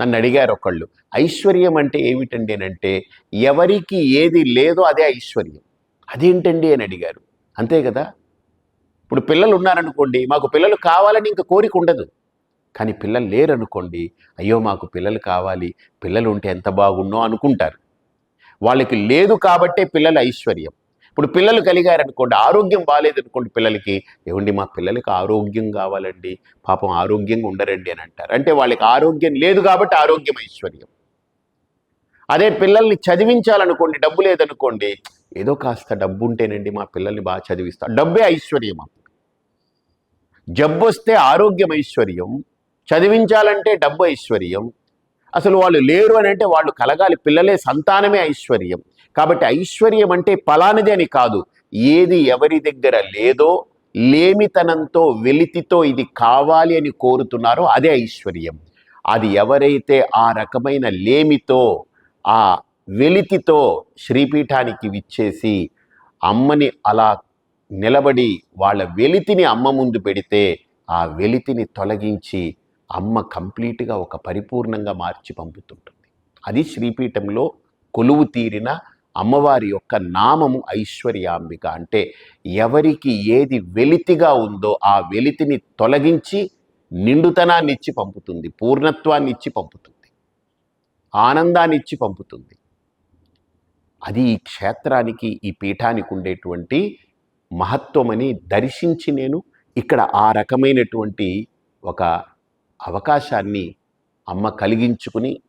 నన్ను అడిగారు ఒకళ్ళు. ఐశ్వర్యం అంటే ఏమిటండి అని అంటే ఎవరికి ఏది లేదో అదే ఐశ్వర్యం. అదేంటండి అని అడిగారు. అంతే కదా? ఇప్పుడు పిల్లలు ఉన్నారనుకోండి మాకు పిల్లలు కావాలని ఇంకా కోరిక ఉండదు. కానీ పిల్లలు లేరనుకోండి అయ్యో మాకు పిల్లలు కావాలి పిల్లలు ఉంటే ఎంత బాగున్నో అనుకుంటారు. వాళ్ళకి లేదు కాబట్టే పిల్లల ఐశ్వర్యం. ఇప్పుడు పిల్లలు కలిగారనుకోండి ఆరోగ్యం బాగాలేదనుకోండి పిల్లలకి ఏమండి మా పిల్లలకి ఆరోగ్యం కావాలండి పాపం ఆరోగ్యంగా ఉండరండి అని అంటారు. అంటే వాళ్ళకి ఆరోగ్యం లేదు కాబట్టి ఆరోగ్యం ఐశ్వర్యం. అదే పిల్లల్ని చదివించాలనుకోండి డబ్బు లేదనుకోండి ఏదో కాస్త డబ్బు ఉంటేనండి మా పిల్లల్ని బాగా చదివిస్తా డబ్బే ఐశ్వర్యం అప్పుడు. జబ్బు వస్తే ఆరోగ్యం ఐశ్వర్యం చదివించాలంటే డబ్బు ఐశ్వర్యం అసలు వాళ్ళు లేరు అని అంటే వాళ్ళు కలగాలి. పిల్లలే సంతానమే ఐశ్వర్యం. కాబట్టి ఐశ్వర్యం అంటే ఫలానిది అని కాదు. ఏది ఎవరి దగ్గర లేదో లేమితనంతో వెలితితో ఇది కావాలి అని కోరుతున్నారో అదే ఐశ్వర్యం. అది ఎవరైతే ఆ రకమైన లేమితో ఆ వెలితితో శ్రీపీఠానికి విచ్చేసి అమ్మని అలా నిలబడి వాళ్ళ వెలితిని అమ్మ ముందు పెడితే ఆ వెలితిని తొలగించి అమ్మ కంప్లీట్గా ఒక పరిపూర్ణంగా మార్చి పంపుతుంటుంది. అది శ్రీపీఠంలో కొలువు తీరిన అమ్మవారి యొక్క నామము ఐశ్వర్యాంబిక. అంటే ఎవరికి ఏది వెలితిగా ఉందో ఆ వెలితిని తొలగించి నిండుతనాన్ని ఇచ్చి పంపుతుంది. పూర్ణత్వాన్ని ఇచ్చి పంపుతుంది. ఆనందాన్ని ఇచ్చి పంపుతుంది. అది ఈ క్షేత్రానికి ఈ పీఠానికి ఉండేటువంటి మహత్వమని దర్శించి నేను ఇక్కడ ఆ రకమైనటువంటి ఒక అవకాశాన్ని అమ్మ కలిగించుకుని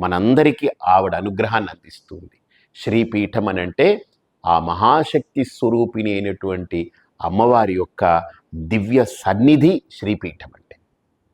మనందరికీ ఆవిడ అనుగ్రహాన్ని అందిస్తుంది. శ్రీపీఠం అని అంటే ఆ మహాశక్తి స్వరూపిణి అయినటువంటి అమ్మవారి యొక్క దివ్య సన్నిధి శ్రీపీఠం అండి.